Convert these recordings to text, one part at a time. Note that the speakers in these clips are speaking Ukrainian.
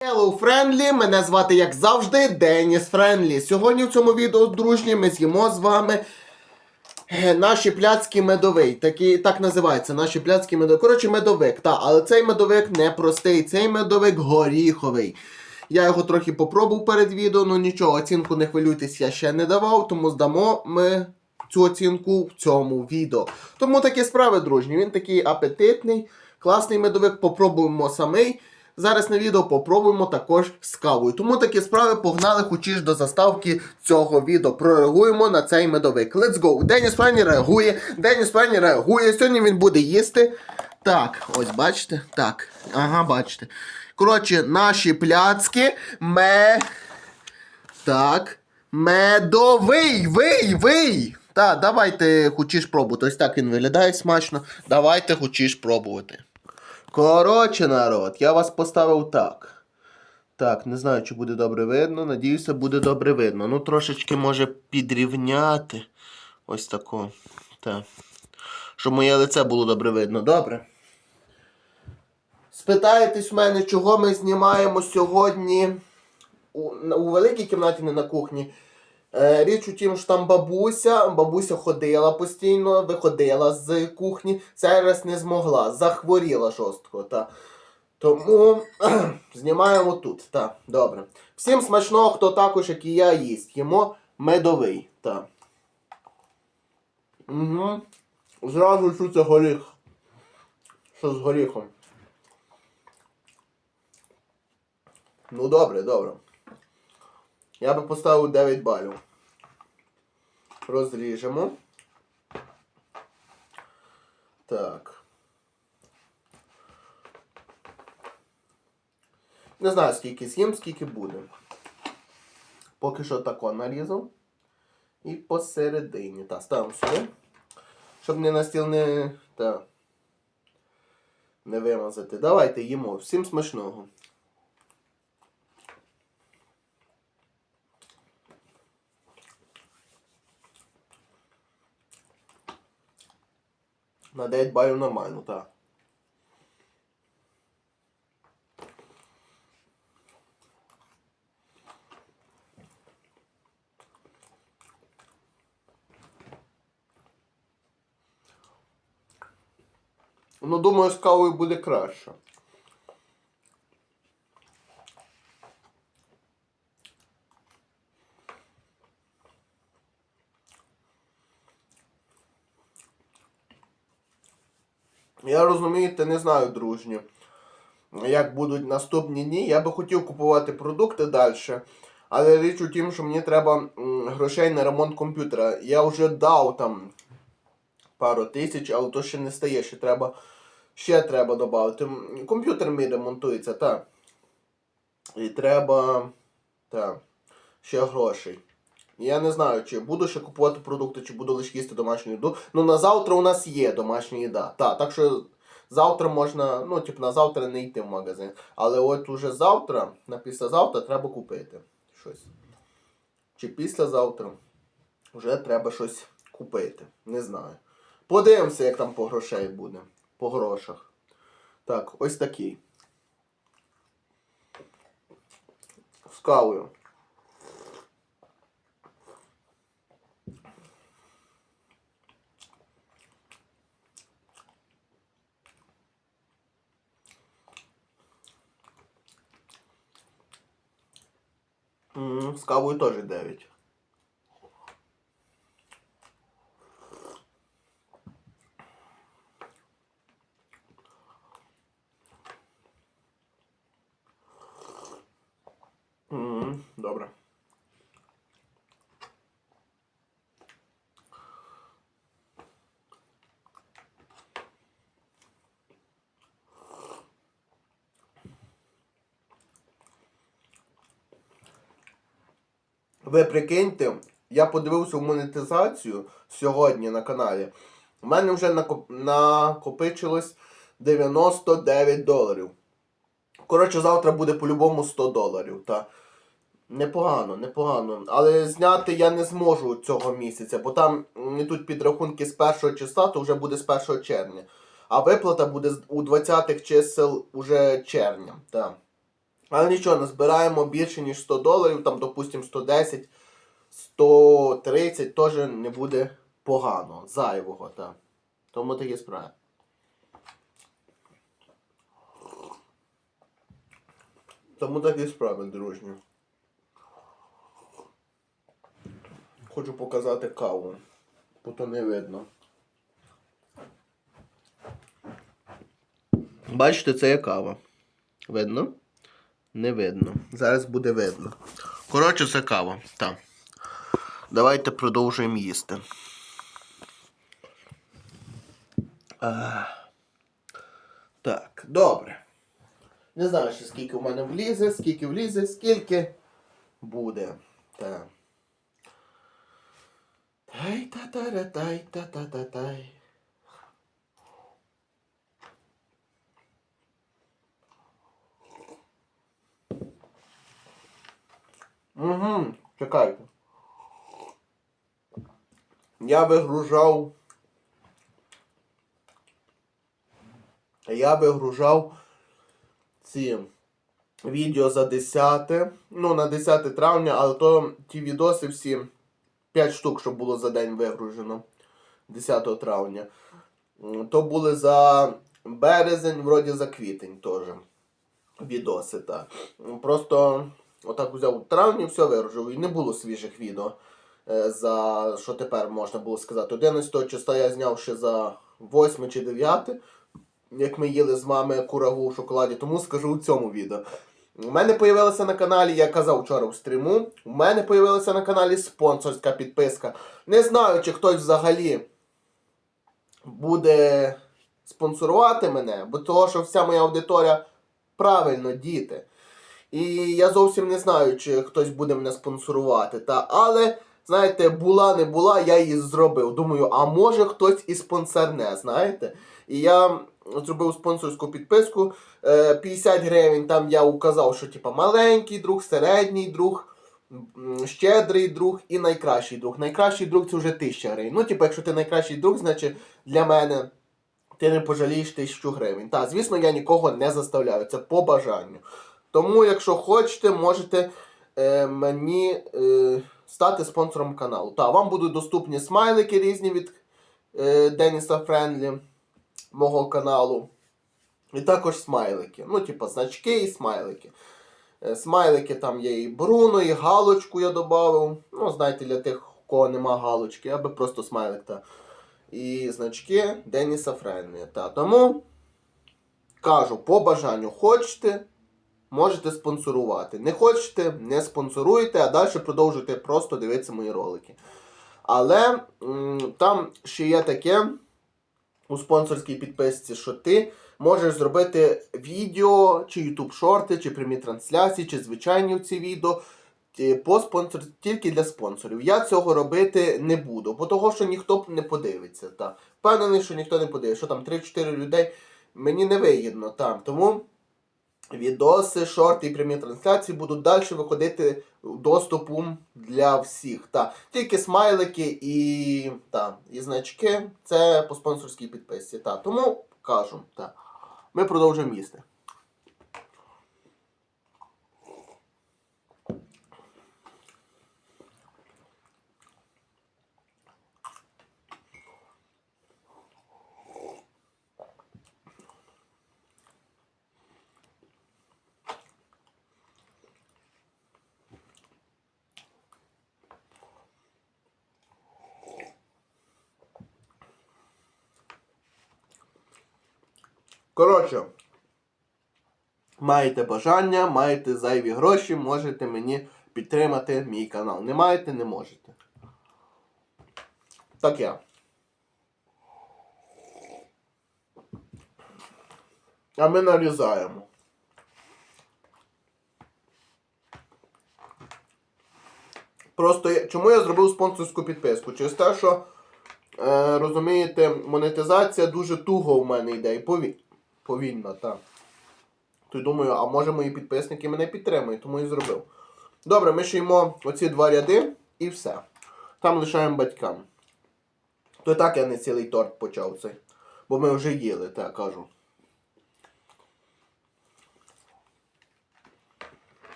Hello, Friendly! Мене звати, як завжди, Деніс Френлі. Сьогодні в цьому відео, дружні, ми з'їмо з вами е, наші пляцки медовий. Такі, так називається, наші пляцки медовий. Коротше, медовик, та, але цей медовик не простий, цей медовик горіховий. Я його трохи попробував перед відео, ну нічого, оцінку не хвилюйтесь, я ще не давав, тому здамо ми цю оцінку в цьому відео. Тому такі справи, дружні. Він такий апетитний, класний медовик, попробуємо самий. Зараз на відео попробуємо також з кавою. Тому такі справи погнали хочеш до заставки цього відео. Прореагуємо на цей медовик. Let's go! Деніс Файні реагує. Деніс Файні реагує. Сьогодні він буде їсти. Так, ось бачите? Так. Ага, бачите. Коротше, наші пляцки ме. Так. Медовий! Вий! Вий! Так, давайте хочеш пробувати. Ось так він виглядає смачно. Давайте хочеш пробувати. Коротше, народ, я вас поставив так. Так, не знаю, чи буде добре видно. Надіюся, буде добре видно. Ну, трошечки може підрівняти. Ось тако. Так. Щоб моє лице було добре видно. Добре. Спитаєтесь в мене, чого ми знімаємо сьогодні у, у великій кімнаті, не на кухні. Е, річ у тім, що там бабуся, бабуся ходила постійно, виходила з кухні, цей раз не змогла, захворіла жорстко. Та. Тому знімаємо тут. Та, добре. Всім смачного, хто також, як і я, їсть. Їмо медовий. Та. Угу. Зразу чується горіх. Що з горіхом. Ну добре, добре. Я би поставив 9 балів. Розріжемо. Так. Не знаю, скільки з'їм, скільки буде. Поки що тако нарізав. І посередині. Так, ставимо сюди. Щоб не на стіл не. Та, не вимазати. Давайте їмо. Всім смачного. На 9 балів нормально, так. Ну, думаю, з кавою буде краще. Я розумієте, не знаю, дружні, як будуть наступні дні. Я би хотів купувати продукти далі. Але річ у тім, що мені треба грошей на ремонт комп'ютера. Я вже дав там пару тисяч, але то ще не стає. Ще треба, ще треба додати. Комп'ютер мій ремонтується, так. І треба та, ще грошей. Я не знаю, чи буду ще купувати продукти, чи буду лише їсти домашню їду. Ну на завтра у нас є домашня їда. Та, так що завтра можна, ну, типу, на завтра не йти в магазин. Але от уже завтра, на післязавтра треба купити щось. Чи післязавтра вже треба щось купити. Не знаю. Подивимося, як там по грошей буде. По грошах. Так, ось такий. З кавою. З кавою теж 9. М, Добре. Ви прикиньте, я подивився в монетизацію сьогодні на каналі. У мене вже накопичилось 99 доларів. Коротше, завтра буде по-любому 100 доларів. Та... Непогано, непогано. Але зняти я не зможу цього місяця, бо там тут підрахунки з 1 числа, то вже буде з 1 червня. А виплата буде у 20-х чисел уже червня. Та. Але нічого, назбираємо більше, ніж 100 доларів, там, допустимо, 110, 130 теж не буде погано, зайвого, так. Тому такі справи. Тому такі справи, дружні. Хочу показати каву, бо то не видно. Бачите, це є кава. Видно? Не видно. Зараз буде видно. Коротше, це кава. Так. Давайте продовжуємо їсти. А, так, добре. Не знаю, ще скільки в мене влізе, скільки влізе, скільки буде. Так. тай та та тай та та та тай Угу, чекайте. Я вигружав. Я вигружав ці відео за 10, ну на 10 травня, але то ті відоси всі 5 штук, що було за день вигружено 10 травня. То були за березень, вроді за квітень теж. Відоси, так. Просто отак взяв у травні, все вигружив. І не було свіжих відео. е, За що тепер можна було сказати. 11 числа я зняв ще за 8 чи 9 як ми їли з мами курагу в шоколаді, тому скажу у цьому відео. У мене появилася на каналі, я казав вчора в стріму, у мене появилася на каналі спонсорська підписка. Не знаю, чи хтось взагалі буде спонсорувати мене, бо того, що вся моя аудиторія правильно діти. І я зовсім не знаю, чи хтось буде мене спонсорувати. Та, але, знаєте, була не була, я її зробив. Думаю, а може хтось і спонсорне, знаєте? І я зробив спонсорську підписку. е, 50 гривень. Там я указав, що типа маленький друг, середній друг, щедрий друг і найкращий друг. Найкращий друг це вже 1000 гривень. Ну, типа, якщо ти найкращий друг, значить для мене ти не пожалієш 1000 гривень. Та, звісно, я нікого не заставляю, це по бажанню. Тому, якщо хочете, можете е, мені е, стати спонсором каналу. Та, вам будуть доступні смайлики різні від е, Деніса Френдлі, мого каналу. І також смайлики. Ну, типа значки і смайлики. Е, Смайлики там є і Бруно, і галочку я додав. Ну, знаєте, для тих, у кого нема галочки, аби просто смайлик. Та. І значки Деніса Френлі. Та. Тому кажу, по бажанню хочете, можете спонсорувати. Не хочете, не спонсоруйте, а далі продовжуйте просто дивитися мої ролики. Але там ще є таке у спонсорській підписці, що ти можеш зробити відео, чи YouTube шорти, чи прямі трансляції, чи звичайні ці відео. По спонсор... Тільки для спонсорів. Я цього робити не буду, бо того, що ніхто не подивиться. Та. Впевнений, що ніхто не подивиться. Що там 3-4 людей мені не вигідно там. Тому відоси, шорти і прямі трансляції будуть далі виходити доступом для всіх. Та. Тільки смайлики і, та, і значки це по спонсорській підписці. Та. Тому кажу, та. ми продовжуємо їсти. Коротше, маєте бажання, маєте зайві гроші, можете мені підтримати мій канал. Не маєте, не можете. Так я. А ми нарізаємо. Просто я- чому я зробив спонсорську підписку? Через те, що е, розумієте, монетизація дуже туго в мене йде і пові... повільно, так. То й думаю, а може мої підписники мене підтримують, тому і зробив. Добре, ми ймо оці два ряди і все. Там лишаємо батькам. То так я не цілий торт почав цей. Бо ми вже їли, так кажу.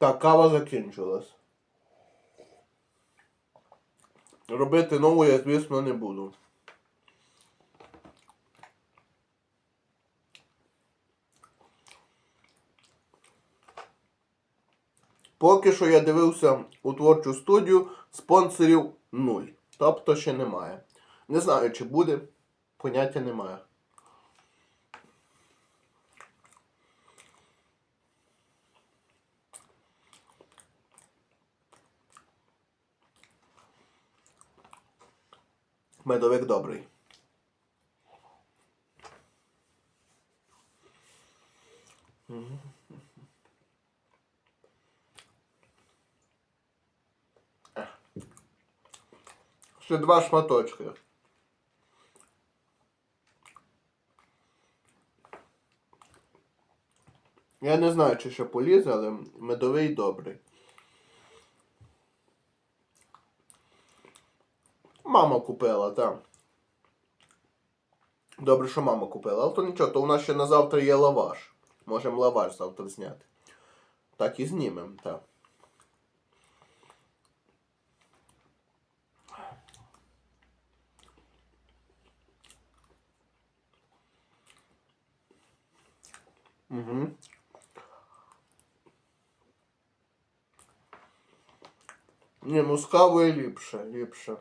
Так, кава закінчилась. Робити нову я, звісно, не буду. Поки що я дивився у творчу студію, спонсорів нуль. Тобто ще немає. Не знаю, чи буде, поняття немає. Медовик добрий. Ще два шматочки. Я не знаю, чи ще полізе, але медовий добрий. Мама купила, так. Добре, що мама купила. Але то нічого, то у нас ще на завтра є лаваш. Можемо лаваш завтра зняти. Так і знімемо, так. Угу. Ні, ну з кавою ліпше, ліпше.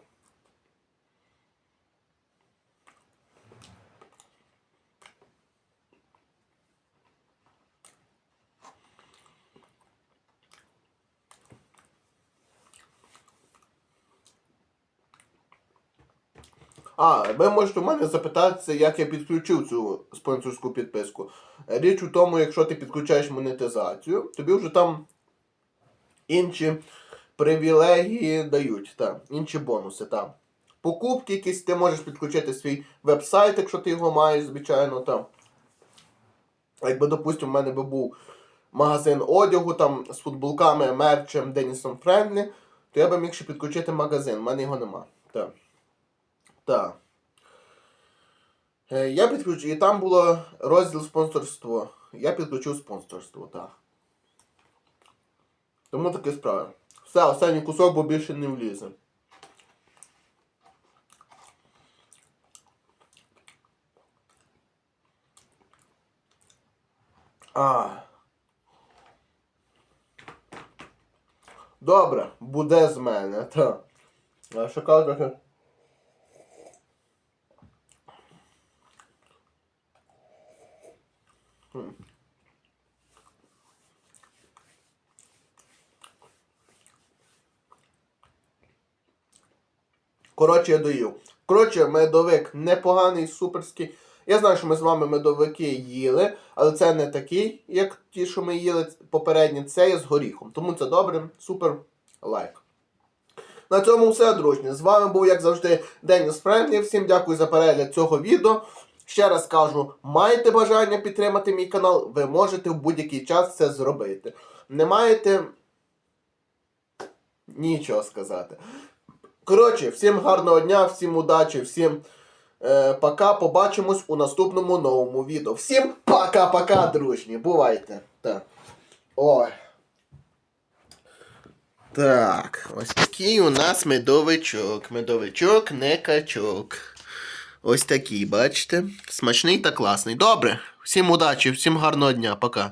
А, ви можете у мене запитатися, як я підключив цю спонсорську підписку. Річ у тому, якщо ти підключаєш монетизацію, тобі вже там інші привілегії дають, та, інші бонуси. Та. Покупки якісь ти можеш підключити свій веб-сайт, якщо ти його маєш, звичайно. Та. Якби, допустимо, в мене би був магазин одягу там з футболками, мерчем, Денісом Френдлі, то я би міг ще підключити магазин, в мене його нема. Так. Так. Е, Я підключив, і там було розділ спонсорство. Я підключив спонсорство, так. Тому такі справи. Все, останній кусок, бо більше не влізе. А. Добре, буде з мене, так. Трохи. Коротше, я доїв. Коротше, медовик непоганий, суперський. Я знаю, що ми з вами медовики їли, але це не такий, як ті, що ми їли попередні. Це є з горіхом. Тому це добре, супер лайк. На цьому все, дружні. З вами був, як завжди, Деніс Френдлі. Всім дякую за перегляд цього відео. Ще раз кажу, маєте бажання підтримати мій канал, ви можете в будь-який час це зробити. Не маєте нічого сказати. Коротше, всім гарного дня, всім удачі, всім е, пока. Побачимось у наступному новому відео. Всім пока-пока, дружні. Бувайте. Так. Ой. Так, ось такий у нас медовичок. Медовичок, не качок. Ось такий, бачите? Смачний та класний. Добре. Всім удачі, всім гарного дня, пока.